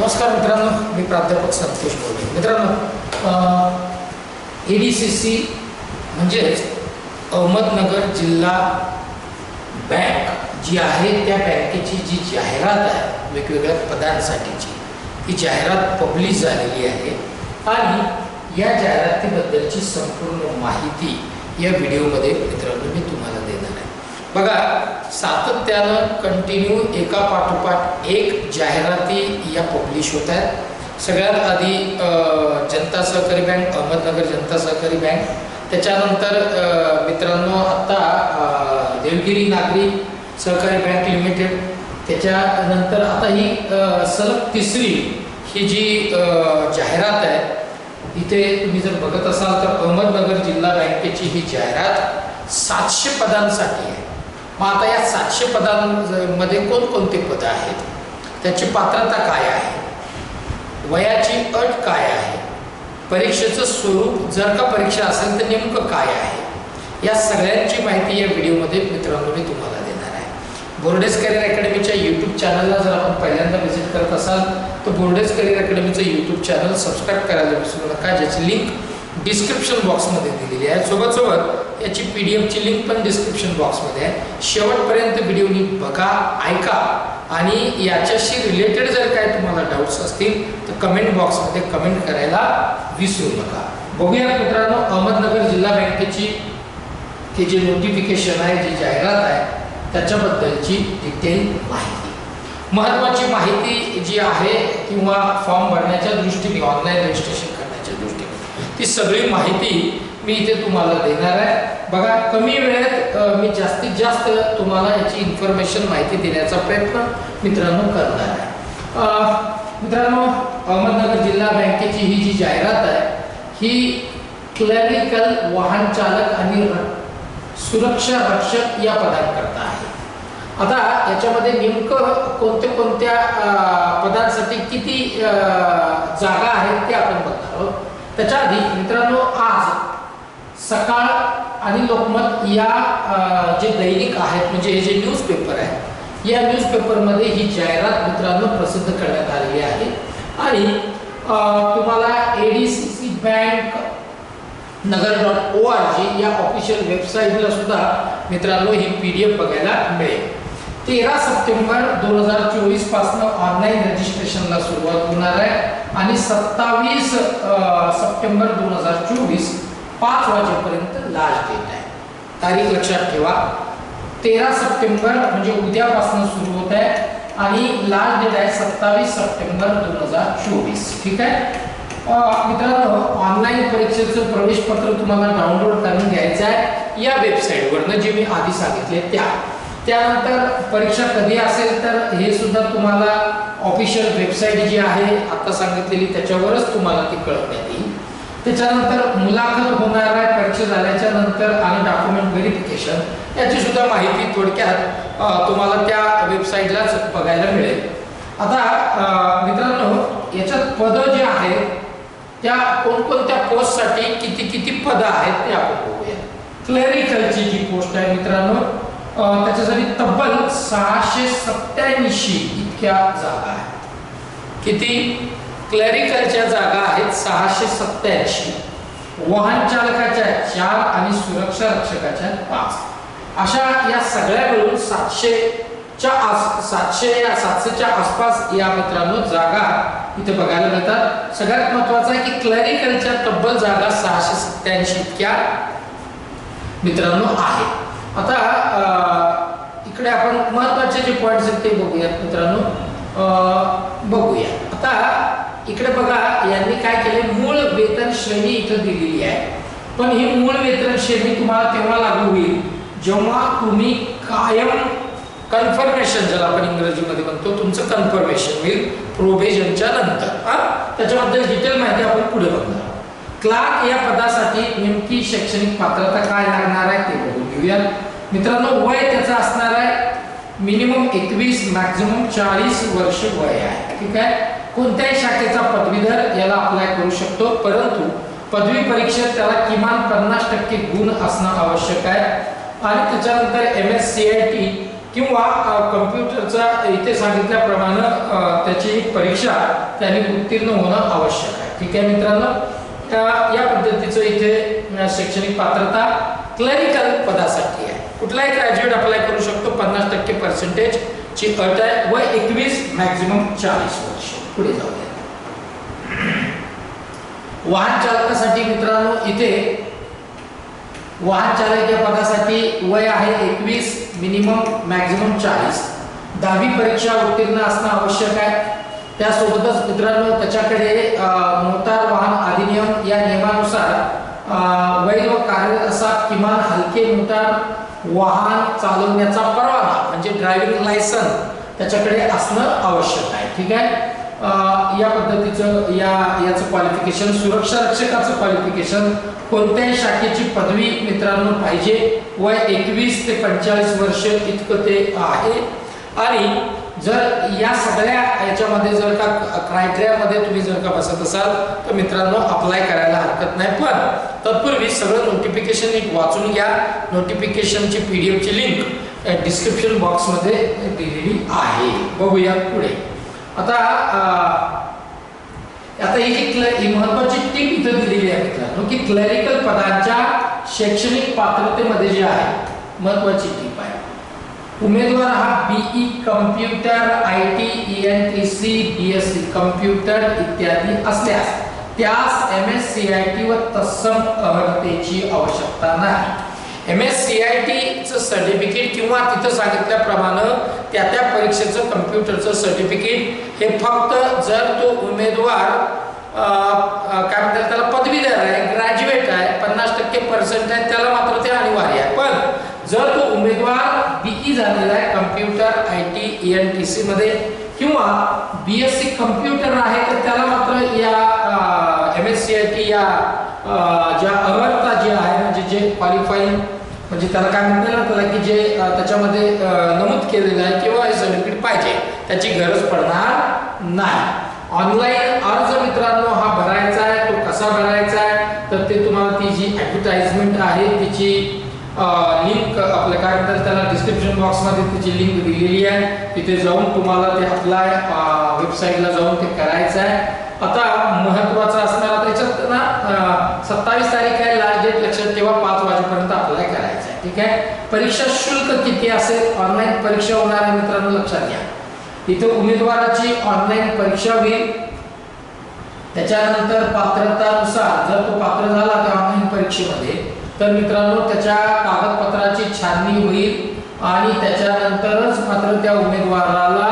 नमस्कार मित्रांनो मी प्राध्यापक संतोष बोलतो. मित्रांनो ए डी सी सी म्हणजेच अहमदनगर जिल्हा बँक जी आहे त्या बँकेची जी जाहिरात आहे वेगवेगळ्या पदांसाठीची ती जाहिरात पब्लिश झालेली आहे. आणि या जाहिरातीबद्दलची संपूर्ण माहिती या व्हिडिओमध्ये मित्रांनो मी तुम्हाला बघा सातत्यानं कंटिन्यू एका पाठोपाठ एक जाहिराती या पब्लिश होत आहेत. सगळ्यात आधी जनता सहकारी बँक अहमदनगर जनता सहकारी बँक. त्याच्यानंतर मित्रांनो आत्ता देवगिरी नागरी सहकारी बँक लिमिटेड. त्याच्यानंतर आता ही सलग तिसरी ही जी जाहिरात आहे इथे तुम्ही जर बघत असाल तर अहमदनगर जिल्हा बँकेची ही जाहिरात सातशे पदांसाठी आहे. मग आता या सातशे पदांमध्ये कोणकोणते पदं आहेत? त्याची पात्रता काय आहे? वयाची अट काय आहे? परीक्षेचं स्वरूप जर का परीक्षा असेल तर नेमकं काय आहे? या सगळ्यांची माहिती या व्हिडिओमध्ये मित्रांनो मी तुम्हाला देणार आहे. बोर्डेस करिअर अकॅडमीच्या यूट्यूब चॅनलला जर आपण पहिल्यांदा व्हिजिट करत असाल तर बोर्डेस करिअर अकॅडमीचं यूट्यूब चॅनल सबस्क्राईब करायला विसरू नका ज्याची लिंक डिस्क्रिप्शन बॉक्समध्ये दिलेली आहे. सोबत सोबत याची पी डी एफची लिंक पण डिस्क्रिप्शन बॉक्समध्ये आहे. शेवटपर्यंत व्हिडिओ नीट बघा ऐका. आणि याच्याशी रिलेटेड जर काय तुम्हाला डाऊट्स असतील तर कमेंट बॉक्समध्ये कमेंट करायला विसरू नका. बघूया मित्रांनो अहमदनगर जिल्हा बँकेची की जे नोटिफिकेशन आहे जी जाहिरात आहे त्याच्याबद्दलची डिटेल माहिती. महत्त्वाची माहिती जी आहे किंवा फॉर्म भरण्याच्या दृष्टीने ऑनलाईन रजिस्ट्रेशन करण्याच्या दृष्टीने ती सगळी माहिती मी इथे तुम्हाला देणार आहे. बघा कमी वेळेत मी जास्तीत जास्त तुम्हाला याची इन्फॉर्मेशन माहिती देण्याचा प्रयत्न मित्रांनो करणार आहे. मित्रांनो अहमदनगर जिल्हा बँकेची ही जी जाहिरात आहे ही क्लॅरिकल वाहन चालक आणि सुरक्षा रक्षक या पदांकरता आहे. आता याच्यामध्ये नेमकं कोणत्या कोणत्या पदांसाठी किती जागा आहेत ते आपण बघणार आहोत. त्याच्या आधी मित्रांनो आज सकाळ आणि लोकमत या जे दैनिक आहेत म्हणजे हे जे न्यूजपेपर आहे या न्यूजपेपरमध्ये ही जाहिरात मित्रांनो प्रसिद्ध करण्यात आलेली आहे. आणि तुम्हाला A D C C bank Nagar dot O R G या ऑफिशियल वेबसाईटला सुद्धा मित्रांनो ही पी डी एफ बघायला मिळेल. तेरा सप्टेंबर दोन हजार चोवीसपासून ऑनलाईन रजिस्ट्रेशनला सुरुवात होणार आहे. आणि सत्तावीस सप्टेंबर दोन हजार चोवीस पाच वाजेपर्यंत लास्ट डेट आहे. तारीख लक्षात ठेवा. तेरा सप्टेंबर म्हणजे उद्यापासून सुरू होत आहे आणि लास्ट डेट आहे सत्तावीस सप्टेंबर दोन हजार चोवीस. ठीक आहे? मित्रांनो ऑनलाईन परीक्षेचं प्रवेशपत्र तुम्हाला डाउनलोड करून घ्यायचं आहे. या वेबसाईटवरनं जे मी आधी सांगितले त्या. त्यानंतर परीक्षा कधी असेल तर हे सुद्धा तुम्हाला ऑफिशियल वेबसाईट जी आहे आता सांगितलेली त्याच्यावरच तुम्हाला ती कळवण्यात येईल. त्याच्यानंतर मुलाखत होणार आहे परीक्षा झाल्याच्यानंतर आणि डॉक्युमेंट व्हेरिफिकेशन याची सुद्धा माहिती थोडक्यात तुम्हाला त्या वेबसाईटलाच बघायला मिळेल. आता मित्रांनो याच्यात पदं जे आहेत त्या कोणकोणत्या पोस्टसाठी किती किती पदं आहेत ते आपण बघूया. क्लेरिकलची जी पोस्ट आहे मित्रांनो त्याच्यासाठी तब्बल सहाशे सत्याऐंशी इतक्या जागा आहेत. किती? क्लरिकलच्या जागा आहेत सहाशे सत्त्याऐंशी. वाहन चालकाच्या चार आणि सुरक्षा रक्षकाच्या पाच. अशा या सगळ्या मिळून सातशेच्या आस सातशे या सातशेच्या आसपास या मित्रांनो जागा इथे बघायला मिळतात. सगळ्यात महत्वाचं आहे की क्लरिकलच्या तब्बल जागा सहाशे सत्त्याऐंशी इतक्या मित्रांनो आहे. आता इकडे आपण महत्त्वाचे जे पॉईंट्स आहेत ते बघूयात मित्रांनो. बघूया. आता इकडे बघा यांनी काय केले मूळ वेतन श्रेणी इथं दिलेली आहे. पण ही मूळ वेतन श्रेणी तुम्हाला तेव्हा लागू होईल जेव्हा तुम्ही कायम कन्फर्मेशन ज्याला आपण इंग्रजीमध्ये म्हणतो तुमचं कन्फर्मेशन होईल प्रोबेशनच्या नंतर. त्याच्याबद्दल डिटेल माहिती आपण पुढे बघणार. क्लार्क या पदासाठी नेमकी शैक्षणिक पात्रता काय लागणार आहे ते बघून घेऊया. मित्रांनो वय त्याचं असणार आहे मिनिमम एकवीस मॅक्झिमम चाळीस वर्ष वय आहे. ठीक आहे? कोणत्याही शाखेचा पदवीधर याला अप्लाय करू शकतो परंतु पदवी परीक्षेत त्याला किमान पन्नास टक्के गुण असणं आवश्यक आहे. आणि त्याच्यानंतर M S C I T किंवा कम्प्युटरचा इथे सांगितल्याप्रमाणे त्याची परीक्षा त्याने उत्तीर्ण होणं आवश्यक आहे. ठीक आहे मित्रांनो? या पद्धतीचं इथे शैक्षणिक पात्रता क्लरिकल पदासाठी आहे. कुठलाही ग्रॅज्युएट अप्लाय करू शकतो पन्नास टक्के पर्सेंटेज ची अट आहे व एकवीस मॅक्झिमम चाळीस वर्ष. पुढे जाऊया वाहन चालकासाठी मित्रांनो इथे वाहन चालक या पदासाठी वय आहे एकवीस मिनिमम मॅक्झिमम चाळीस. दहावी परीक्षा उत्तीर्ण असणं आवश्यक आहे. त्यासोबतच मित्रांनो त्याच्याकडे मोटार वाहन अधिनियम या नियमानुसार वैध व कार्यरत असा किमान हलके मोटार वाहन चालवण्याचा परवाना म्हणजे ड्रायव्हिंग लायसन त्याच्याकडे असणं आवश्यक आहे. ठीक आहे? या पद्धतीचं या याचं क्वालिफिकेशन सुरक्षा रक्षकाचं क्वालिफिकेशन कोणत्याही शाखेची पदवी मित्रांनो पाहिजे. वय एकवीस ते पंचेचाळीस वर्ष इतकं ते आहे. आणि जर या सगळ्या याच्यामध्ये जर का क्रायटेरियामध्ये तुम्ही जर का बसत असाल तर मित्रांनो अप्लाय करायला हरकत नाही. पण तत्पूर्वी सगळं नोटिफिकेशन एक वाचून घ्या. नोटिफिकेशनची पी डी एफची लिंक डिस्क्रिप्शन बॉक्समध्ये दिलेली आहे. बघूया पुढे. आता आता ही जी ही महत्वाची टीप इथं दिलेली आहे मित्रांनो की क्लरिकल पदांच्या शैक्षणिक पात्रतेमध्ये जे आहे महत्वाची टीप आहे. उमेदवार हा BE computer I T E N T C B S C computer इत्यादी असल्यास त्यास M S C I T व तत्सम अर्हतेची आवश्यकता नाही. एम एस सी आय टीचं सर्टिफिकेट किंवा तिथं सांगितल्याप्रमाणे त्या त्या परीक्षेचं कम्प्युटरचं सर्टिफिकेट हे फक्त जर तो उमेदवार काय म्हणतात त्याला पदवीधर आहे ग्रॅज्युएट आहे पन्नास टक्के पर्सेंट आहे त्याला मात्र ते अनिवार्य आहे. पण जर तो उमेदवार बीई झालेला आहे computer I T N T सीमध्ये किंवा बी एस सी कम्प्युटर आहे तर त्याला मात्र या M S C I T या ज्या अर्हता जी आहे म्हणजे जे क्वालिफाईंग म्हणजे त्याला काय म्हणतात ना की जे त्याच्यामध्ये नमूद केलेलं आहे किंवा हे सर्टिफिकेट पाहिजे त्याची गरज पडणार नाही. ऑनलाईन अर्ज मित्रांनो हा भरायचा आहे तो कसा भरायचा आहे तर ते तुम्हाला ती जी ॲडव्हर्टाइजमेंट आहे तिची लिंक आपल्या काय म्हणतात त्याला डिस्क्रिप्शन बॉक्समध्ये तिची लिंक दिलेली आहे. तिथे जाऊन तुम्हाला ते अप्लाय वेबसाईटला जाऊन ते करायचं आहे. आता महत्वाचं असणार त्याच्यात ना सत्तावीस तारीख आहे लास्ट डेट लक्षात ठेवा पाच वाजता ठीक आहे? परीक्षा शुल्क किती असेल? ऑनलाईन परीक्षा होणार आहे मित्रांनो लक्षात घ्या. इथे उमेदवाराची ऑनलाईन परीक्षा होईल. त्याच्यानंतर पात्रतानुसार जर तो पात्र झाला त्या ऑनलाईन परीक्षेमध्ये तर मित्रांनो त्याच्या कागदपत्राची छाननी होईल आणि त्याच्यानंतरच मात्र त्या उमेदवाराला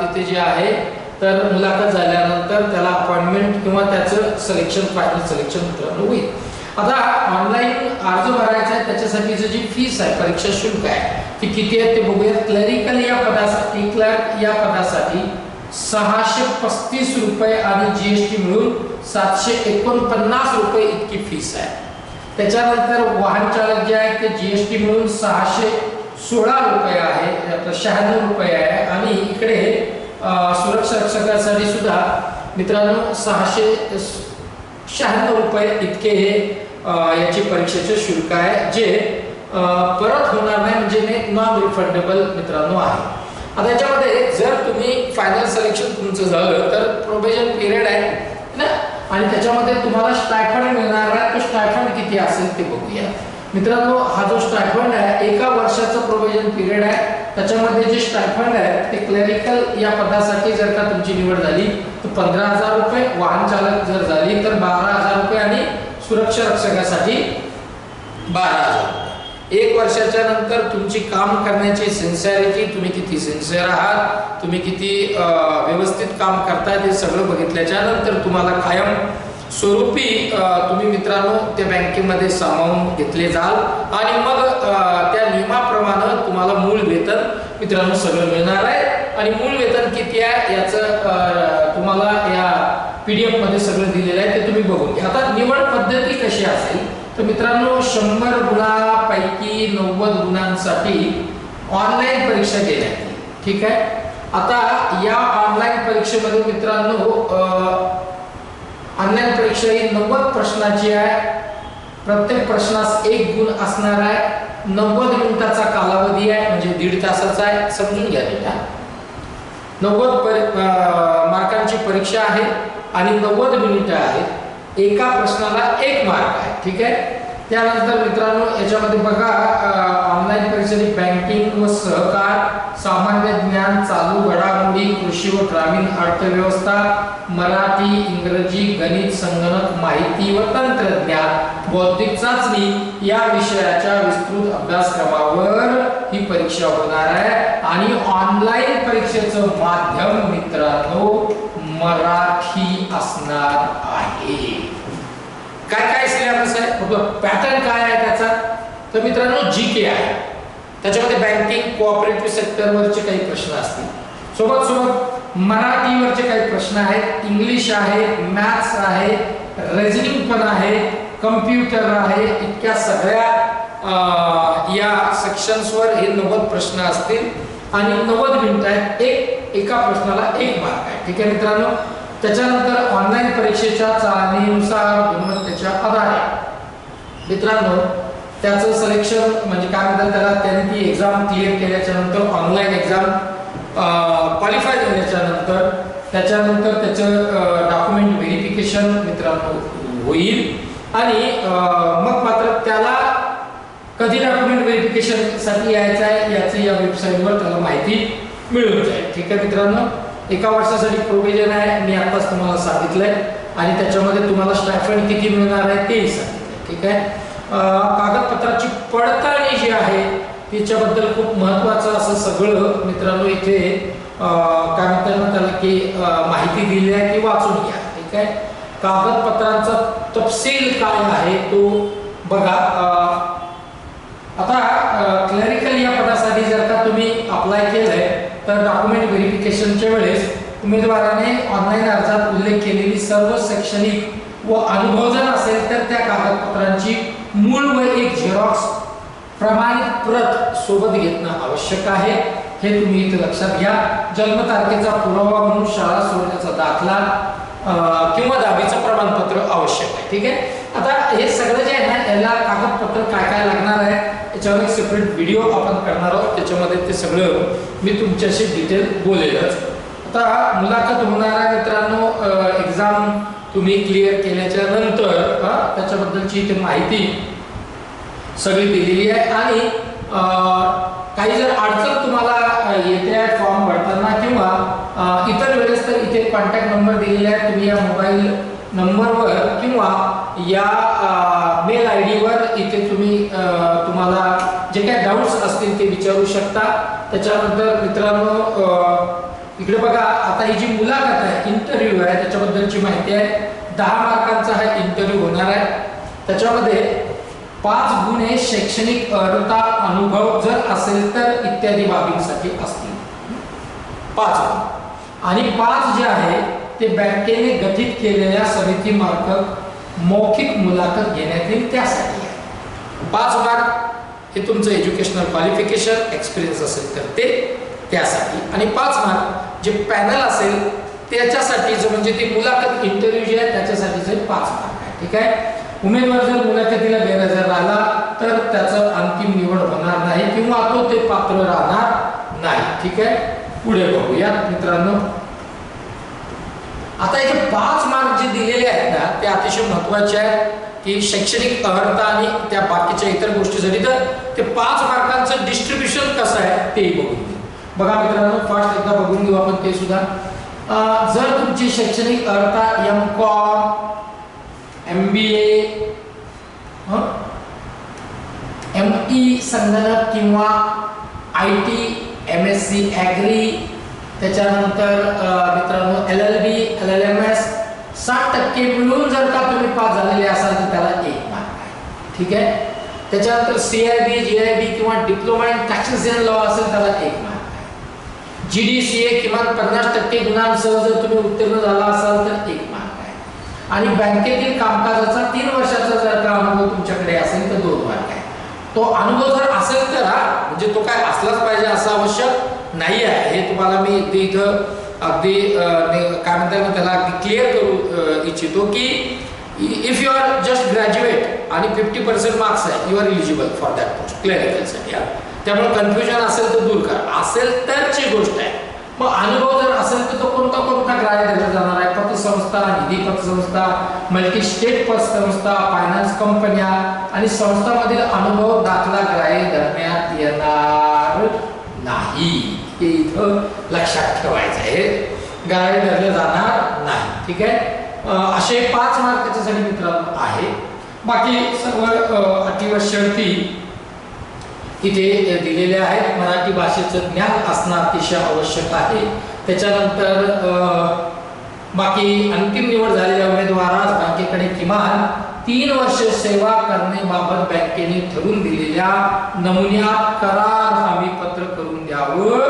तिथे जे आहे तर मुलाखत झाल्यानंतर त्याला अपॉइंटमेंट किंवा त्याचं सिलेक्शन फायनल सिलेक्शन मित्रांनो होईल. आता ऑनलाईन अर्ज भरायचा आहे त्याच्यासाठीचं जी फीस आहे परीक्षा शुल्क आहे ती किती आहे ते बघूया. क्लरिकल या पदासाठी क्लर्क या पदासाठी सहाशे पस्तीस रुपये आणि जीएसटी मिळून सातशे एकोणपन्नास रुपये इतकी फीस आहे. त्याच्यानंतर वाहन चालक जे आहे ते जीएसटी मिळून सहाशे सोळा रुपये आहे शहाण्णव रुपये आहे. आणि इकडे सुरक्षा रक्षकासाठी सुद्धा मित्रांनो सहाशे शहाण्णव रुपये इतके हे याची परीक्षेचे शुल्क आहे जे परत होणार नाही म्हणजे नॉन रिफंडेबल मित्रांनो आहे. आता याच्यामध्ये जर तुम्ही फायनल सिलेक्शन तुमचं झालं तर प्रोबेशन पिरियड आहे ना? आणि त्याच्यामध्ये तुम्हाला स्टायफंड मिळणार आहे तो स्टायफंड किती असेल ते बघूया. मित्रांनो हा जो स्टायफंड आहे एका वर्षाचा प्रोविजन पिरियड आहे. त्याच्यामध्ये जे स्टायफंड आहे ते क्लेरिकल या पदासाठी जर का तुमची निवड झाली तर पंधरा हजार रुपये वाहन चालक जर झाली तर बारा हजार रुपये आणि सुरक्षा रक्षकासाठी बारा हजार एक वर्षाच्या नंतर तुमची काम करण्याची सिन्सिअरिटी तुम्ही किती सिन्सिअर आहात तुम्ही किती व्यवस्थित काम करताय ते सगळं बघितल्याच्या नंतर तुम्हाला कायम स्वरूपी तुम्ही मित्रांनो त्या बँकेमध्ये सामावून घेतले जाल. आणि मग त्या नियमाप्रमाणे तुम्हाला मूळ वेतन मित्रांनो सगळं मिळणार आहे. आणि मूळ वेतन किती आहे याचं पी डी एफमध्ये सगळं दिलेलं आहे ते तुम्ही बघून घ्या. आता निवड पद्धती कशी असेल तर मित्रांनो शंभर गुणापैकी नव्वद गुणांसाठी ऑनलाईन परीक्षा घेण्यात येईल. ठीक आहे? आता या ऑनलाईन परीक्षेमध्ये मित्रांनो ऑनलाईन परीक्षा ही नव्वद प्रश्नाची आहे. प्रत्येक प्रश्नास एक गुण असणार आहे. नव्वद मिनिटाचा कालावधी आहे म्हणजे दीड तासाचा आहे. समजून घ्या नीट नव्वद पर मार्कांची परीक्षा आहे. आणि नव्वद मिनिटं आहेत. एका प्रश्नाला एक मार्क आहे ठीक आहे? त्यानंतर मित्रांनो याच्यामध्ये बघा ऑनलाईन परीक्षेने बँकिंग व सहकार सामान्य ज्ञान चालू घडामोडी कृषी व ग्रामीण अर्थव्यवस्था मराठी इंग्रजी गणित संगणक माहिती व तंत्रज्ञान बौद्धिक चाचणी या विषयाच्या विस्तृत अभ्यासक्रमावर ही परीक्षा होणार आहे. आणि ऑनलाईन परीक्षेचं माध्यम मित्रांनो मराठी असणार आहे. काय काय सिलेबस आहे पॅटर्न काय आहे त्याचा? तर मित्रांनो जी के आहे. त्याच्यामध्ये बँकिंग कोऑपरेटिव्ह सेक्टरवरचे काही प्रश्न असतील. सोबत सोबत मराठीवरचे काही प्रश्न आहेत. इंग्लिश आहे मॅथ्स आहे रेजनिंग पण आहे कम्प्युटर आहे. इतक्या सगळ्या या सेक्शन्सवर हे नव्वद प्रश्न असतील. आणि नव्वद मिनिट आहेत. एक एका प्रश्नाला एक मार्क आहे. ठीक आहे मित्रांनो? त्याच्यानंतर ऑनलाईन परीक्षेच्या चालनीनुसार गुणवत्तेच्या आधारे. मित्रांनो त्याचं सिलेक्शन म्हणजे काय म्हणतात त्याला? त्याने ती एक्झाम क्लिअर केल्याच्यानंतर ऑनलाईन एक्झाम क्वालिफाय झाल्याच्यानंतर त्याच्यानंतर त्याचं डॉक्युमेंट व्हेरिफिकेशन मित्रांनो होईल. आणि मग मात्र त्याला कधी डॉक्युमेंट व्हेरिफिकेशनसाठी यायचं आहे याचं या वेबसाईटवर त्याला माहिती मिळून जाईल. ठीक आहे मित्रांनो? एका वर्षासाठी प्रोव्हिजन आहे मी आताच तुम्हाला सांगितलंय. आणि त्याच्यामध्ये तुम्हाला स्टायफंड किती मिळणार आहे तेही सांगितलं ठीक आहे? कागदपत्राची पडताळणी जी आहे तिच्याबद्दल खूप महत्वाचं असं सगळं मित्रांनो इथे काय म्हणतात त्याला की माहिती दिली आहे ती वाचून घ्या. ठीक आहे? कागदपत्रांचा तपशील काय आहे तो बघा. आता क्लरिकल या पदासाठी जर का तुम्ही अप्लाय केलंय तर डॉक्युमेंट व्हेरिफिकेशनच्या वेळेस उमेदवाराने ऑनलाईन अर्जात उल्लेख केलेली सर्व शैक्षणिक व अनुभव जर असेल तर त्या कागदपत्रांची मूळ व एक झेरॉक्स प्रमाणित प्रत सोबत घेतणं आवश्यक आहे. हे तुम्ही इथे लक्षात घ्या. जन्मतारखेचा पुरावा म्हणून शाळा सोडण्याचा दाखला किंवा दहावीचं प्रमाणपत्र आवश्यक आहे. ठीक आहे? आता हे सगळं जे आहे ना याला कागदपत्र काय काय लागणार आहे याच्यावर एक सेपरेट व्हिडिओ आपण करणार आहोत. त्याच्यामध्ये ते सगळं मी तुमच्याशी डिटेल बोलेलच. आता मुलाखत होणाऱ्या मित्रांनो एक्झाम तुम्ही क्लिअर केल्याच्यानंतर त्याच्याबद्दलची इथे माहिती सगळी दिलेली आहे. आणि काही जर अडचण तुम्हाला येते आहे फॉर्म भरताना किंवा इतर वेळेस तर इथे कॉन्टॅक्ट नंबर दिलेले आहे. तुम्ही या मोबाईल नंबरवर किंवा या मेल आय डीवर इथे तुम्ही तुम्हाला जे काही डाऊट्स असतील ते विचारू शकता. त्याच्यानंतर मित्रांनो इकडे बघा आता ही जी मुलाखत आहे इंटरव्ह्यू आहे त्याच्याबद्दलची माहिती आहे. दहा मार्कांचा हा इंटरव्ह्यू होणार आहे. त्याच्यामध्ये पाच गुण हे शैक्षणिक अर्हता अनुभव जर असेल तर इत्यादी बाबींसाठी असतील. पाच आणि पाच जे आहे ते बँकेने गठीत केलेल्या समितीमार्फत मौखिक मुलाखत घेण्यात येईल त्यासाठी. पाच मार्क हे तुमचं एज्युकेशनल क्वालिफिकेशन एक्सपिरियन्स असेल तर ते त्यासाठी. आणि पाच मार्क जे पॅनल असेल त्याच्यासाठीचं म्हणजे ती मुलाखत इंटरव्ह्यू जे आहे त्याच्यासाठीचं पाच मार्क आहे. ठीक आहे? उमेदवार जर मुलाखतीला गैरहजर राहिला तर त्याचं अंतिम निवड होणार नाही किंवा तो ते पात्र राहणार नाही. ठीक आहे? पुढे बघूया. मित्रांनो आता याचे पाच मार्क जे दिलेले आहेत ना ते अतिशय महत्त्वाचे आहेत. की शैक्षणिक अर्हता आणि त्या बाकीच्या इतर गोष्टी तर ते पाच मार्कांचं डिस्ट्रीब्युशन कसं आहे तेही बघून घेऊ बघा मित्रांनो फास्ट एकदा बघून घेऊ आपण ते सुद्धा. जर तुमची शैक्षणिक अर्हता M com M B M E संगणक किंवा I T M S C agri त्याच्यानंतर मित्रांनो L L B L L M S साठ टक्के मिळून जर का तुम्ही पास झालेले असाल तर त्याला एक मार्क आहे. ठीक आहे? त्याच्यानंतर C I B G I B किंवा डिप्लोमा इन टॅक्सेशन लॉ असेल त्याला एक मार्क आहे. जी डी सी ए किमान पन्नास टक्के गुणांसह जर तुम्ही उत्तीर्ण झाला असाल तर एक मार्क आहे. आणि बँकेतील कामकाजाचा तीन वर्षाचा जर का अनुभव तुमच्याकडे असेल तर दोन मार्क आहे. तो अनुभव जर असेल तर म्हणजे तो काय असलाच पाहिजे असं आवश्यक नाही आहे. हे तुम्हाला मी अगदी इथं अगदी काय म्हणतात ना त्याला अगदी क्लिअर करू इच्छितो की if you are just graduate आणि फिफ्टी पर्सेंट मार्क्स आहे you are eligible for that post क्लरिकलसाठी हा. त्यामुळे कन्फ्युजन असेल तर दूर करा. असेल तरची गोष्ट आहे. मग अनुभव जर असेल तर तो कोणता कोणता ग्राह्य धरला जाणार आहे? पतसंस्था निधी पतसंस्था मल्टी स्टेट पतसंस्था फायनान्स कंपन्या आणि संस्थांमधील अनुभव दाखला ग्राह्य धरण्यात येणार नाही. हे इथं लक्षात ठेवायचं आहे. ग्राह्य धरलं जाणार नाही ठीक आहे? असे पाच मार्क त्याच्यासाठी मित्रांनो आहे बाकी सर्व अटी व शर्ती इथे दिलेल्या आहेत. मराठी भाषेचं ज्ञान असणं अतिशय आवश्यक आहे. त्याच्यानंतर बाकी अंतिम निवड झालेल्या उमेदवारास बँकेकडे किमान तीन वर्ष सेवा करण्याबाबत बँकेने ठरवून दिलेल्या नमुन्यात करार हमी पत्र करून द्यावं.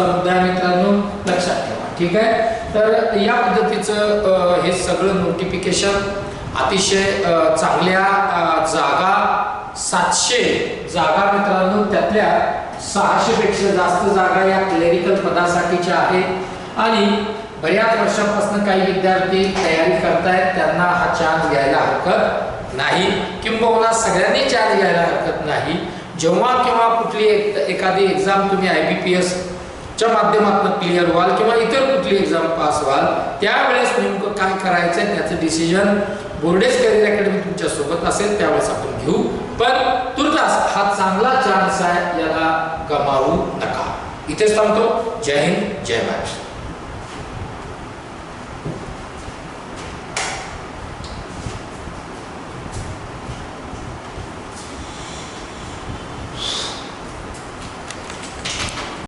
महत्त्वाचा मुद्दा आहे मित्रांनो लक्षात ठेवा. ठीक आहे? तर या पद्धतीचं हे सगळं नोटिफिकेशन अतिशय चांगल्या जागा सातशे जागा मित्रांनो त्यातल्या सहाशे पेक्षा जास्त जागा या क्लेरिकल पदासाठीच्या आहेत आणि बऱ्याच वर्षापासून काही विद्यार्थी तयारी करतायत त्यांना हा चान्स घ्यायला हरकत नाही. किंबहुना सगळ्यांनी चान्स घ्यायला हरकत नाही. जेव्हा किंवा कुठली एक एखादी एक्झाम तुम्ही आय बी पी एस च्या माध्यमातून क्लिअर व्हाल किंवा इतर कुठली एक्झाम पास व्हाल त्यावेळेस नेमकं काय करायचं आहे त्याचं डिसिजन बोर्डेज करिअर अकॅडमी तुमच्यासोबत असेल त्यावेळेस आपण घेऊ. पण तुर्तास हा चांगला चान्स आहे याला गमावू नका. इथेच थांबतो. जय हिंद जय महाराष्ट्र.